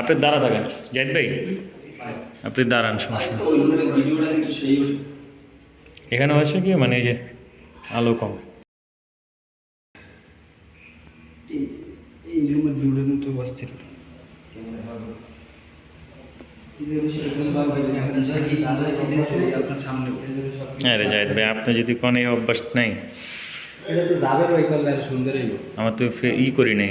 আপনি দাঁড়া থাকেন। জাহিদ ভাই আপনি দাঁড়ান সমস্যা এখানে হচ্ছে কি? মানে এই যে আলো কম। হ্যাঁ রে জাহিদ ভাই আপনি যদি কোনো এই অভ্যাস নাই আমার তো ই করি নাই।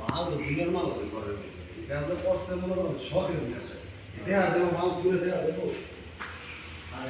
মাল তো দিনের মাল হবে ঘরের এটা তো পড়ছে মনে করেন শখের নেশে। দেয়া দেবো মাল তুলে দেওয়া দেবো আর